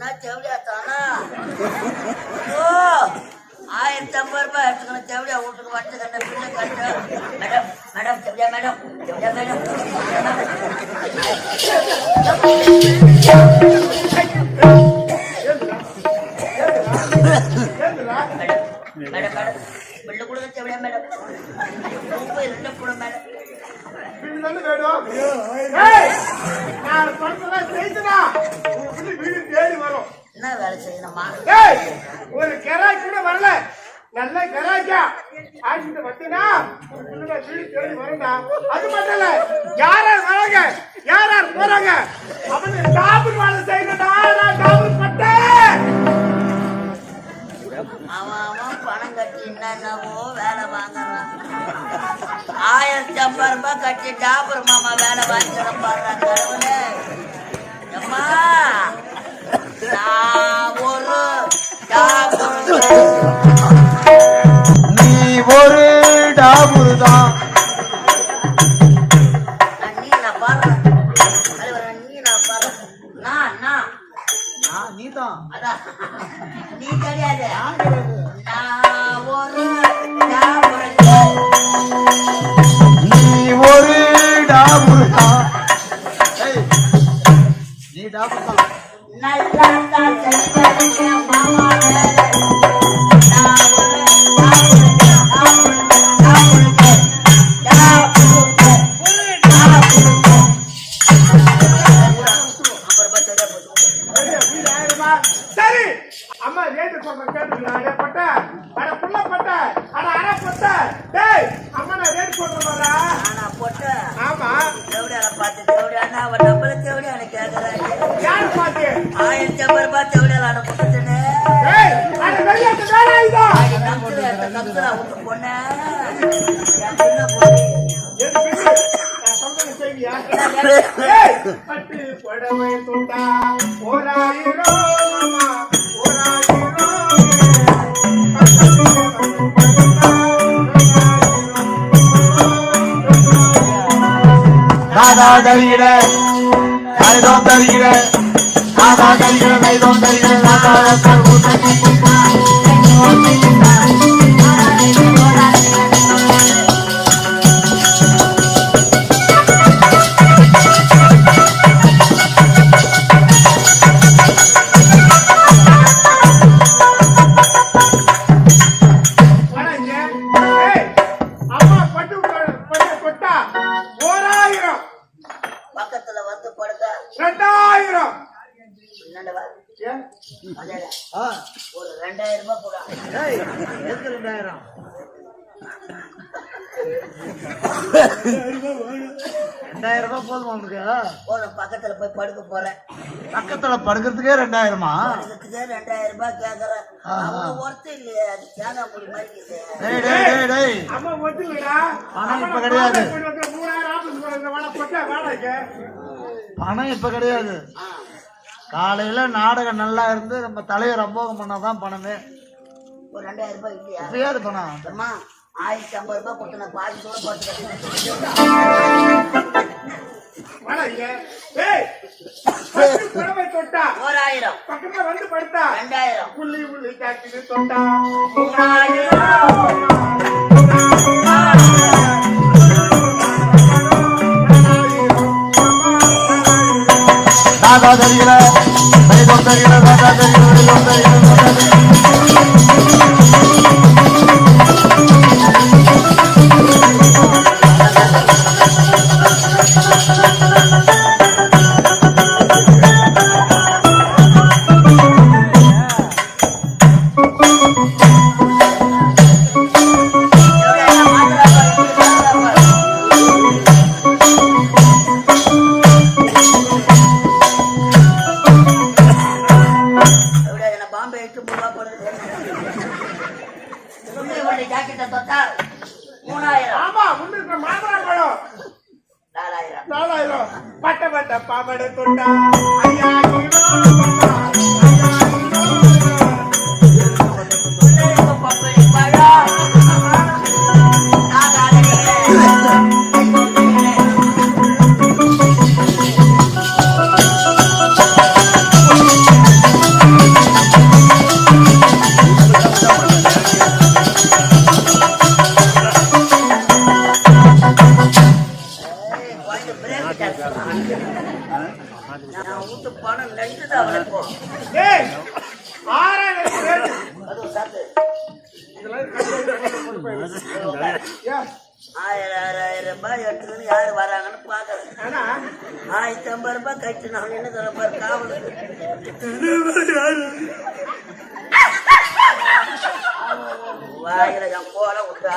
தாசினா செவடியா தானா? ஓ ஆயிரத்தி ஐம்பது ரூபாய் எடுத்துக்கணும். செவடியா வீட்டுக்கு வந்து கண்ட பிள்ளை கட்ட. மேடம் மேடம் செவடியா மேடம் செவடியா மேடம். மேடம் மேடம் மேடம் பிள்ளை கொடுங்க செவடியா மேடம். ரெண்டு கூட மேடம். நான் பிள்ளை வீடு தேடி வரும். என்ன வேலை செய்யணுமா? ஒரு கெராய் கூட வரல. நல்ல கெராய்க்கா ஆசிட்டு வந்தீங்கன்னா உங்க பிள்ளை வீடு தேடி வரும்டா. அது மட்டும் இல்ல யார் வராங்க? யார் யார் போறாங்க? அவனு டாபுல் வேலை செய்யணும்டா. நான் டாபுல் பட்டேன். அவன் அவன் பணம் கட்டி என்னென்னவோ வேலை வாங்குறான். ஆயிரத்தி ஐம்பது ரூபாய் கட்டி டாபர் மாமா வேலை வாங்கிக்கிறோம் பாடுறான் கடவுளே. அம்மா நீ தான் நீ கிடையாது. நீ ஒரு டாபுரு தான் ஏய், நீ டாபுரு தான் நல்லா கம்சுல எடுத்த பொண்ணு. பட்டு புடவை தொட்டா ஓராயிரம் ரெண்டாயிரம் ரூபாய் போதுமா உனக்கு? பக்கத்துல போய் படுக்க போறேன். பக்கத்துல படுக்கிறதுக்கே ரெண்டாயிரமா? ரெண்டாயிரம் ரூபாய் கேக்குறேன். அவ்வளவு ஒர்த்து இல்லையே அது தேங்காய் முடி மாதிரி இருக்குது. டேய் டேய் டேய் டேய். அம்மா ஒத்துலடா பணம் இப்ப கிடையாது. பணம் இப்ப கிடையாது. காலையில நாடகம் நல்லா இருந்து நம்ம தலைவர் அம்போகம் பண்ணாதான் பணமே. ஒரு ரெண்டாயிரம் ரூபாய் இல்லையா? இப்பயாவது பணம் அம்மா ஆயிரத்தி ஐம்பது ரூபாய் கொடுத்து நான் பாதி கூட போட்டு கட்டினேன். தொட்டா. ஓராயிரம். பக்கத்துல வந்து படுத்தா. ரெண்டாயிரம். புள்ளி புள்ளி காக்கிது தொட்டா. தாதா தருகிற கைதோம் தருகிற தாதா தருகிற கைதோம் தருகிற தாதா தருகிற பட்ட பட்ட ஆறாயிரம்? ஆயிரம் ஆயிரம் ரூபாய் எடுத்துக்கின்னு யார் வராங்கன்னு பார்க்கறேன். ஆனா ஆயிரத்தி ஐம்பது ரூபாய் கட்டி நான் என்ன சொல்ல பாரு காவலுக்கு வாயில என் போல விட்டு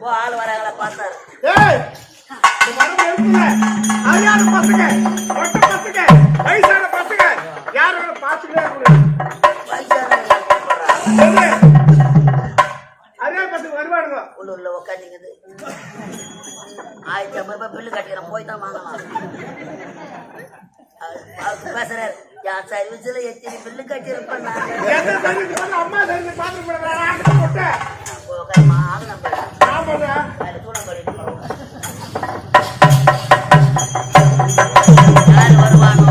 போ ஆள் வராங்களா பார்த்தாரு. பசங்க. ஐம்பது ரூபாய் பில்லு கட்டிக்கிறேன் போய் தான் வாங்கலாம். பேசுறாரு. என் சர்வீஸ்ல எத்தனை பில்லு கட்டியிருப்பேன் யார் வருவானோ?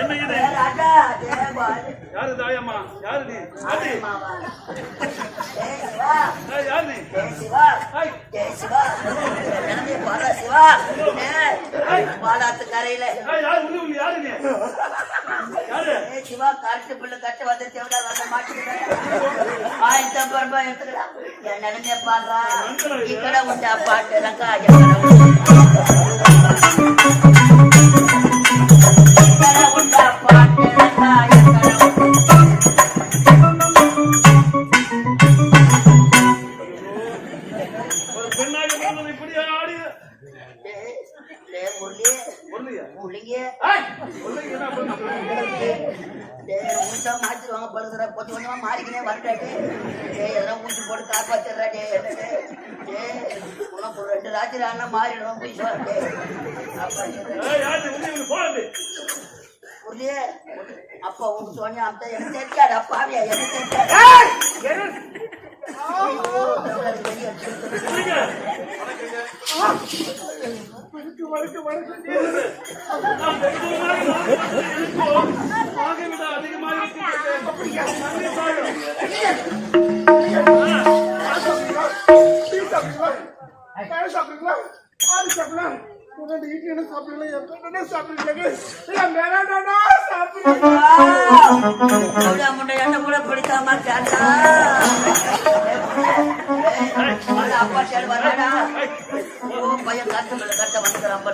என்ன யாரு தாயம்மா? யாரு நீ? அது யாரு நீ? பாலாத்து கரையில யாரு நீ? சிவா கரெக்ட் பிள்ளை கட்ட வந்து தேவடா வந்து மாட்டிக்கிட்டேன் ஆயிரத்தம் பரம்பா எடுத்துக்கலாம். என் நிலைமைய பாடுறா. இக்கட உண்டா பாட்டு எனக்கு ஊட்டா மாத்திருவாங்க படுக்கிற கொஞ்சம் கொஞ்சமா மாறிக்கினே வரட்டாடி டே எதனா ஊசி போட்டு காப்பாத்திடுறா டே டே உனக்கு ஒரு ரெண்டு ராத்திரி ஆனா மாறிடும் போய் முரளியே அப்பா உன் சோனியா அந்த எனக்கு தெரியாது அப்பாவியா எனக்கு தெரியாது சாப்பிடுங்களா? பால் சாப்பிடலாம். உன்னோட இட்லி என்ன சாப்பிடுங்களா? என்ன சாப்பிடுங்களா? இல்ல, வேணாம்டாடா, சாப்பிடுங்க. முண்டை என்ன கூட பிடிக்காம கேட்டா அப்பா சேடு வராடா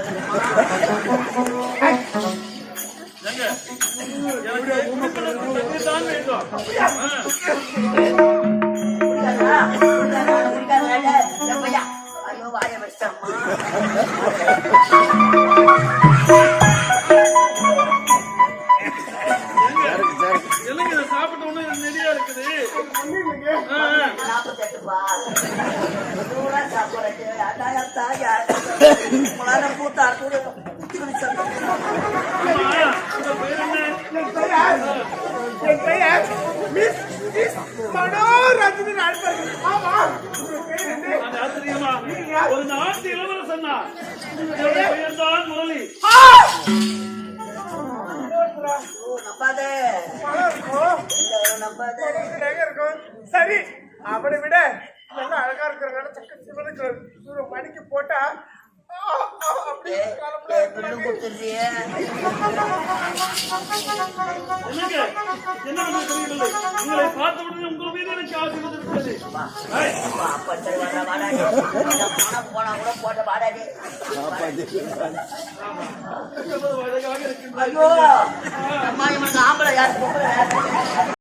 இல்லைங்க. ஆ, ஆ. நாற்பத்தெட்டுப்பா நூறா சாப்பிடுறது அதான் தாயா உங்களால பூத்தா கூட அம்மா, உங்க பேர் என்ன என் பெயர் என் பெயர் மிஸ் ஆமா ஒரு நாட்டு இளவரசன் தான். முரளி! நம்பாதே. நம்பாதே. எங்க இருக்கும்? சரி அவனை விட நல்லா அழகா இருக்கிறனால சக்க சிவனுக்கு ஒரு மணிக்கு போட்டா அப்படியே கொடுத்துருவியே என்னங்க? என்ன பண்ண தெரியவில்லை உங்களை பார்த்த உடனே உங்கள் மீது எனக்கு ஆசை வந்திருக்கிறது போனா கூட போட்ட வாடாடி ஐயோ அம்மா இவனுக்கு ஆம்பளை யார் பொம்பளை? யார்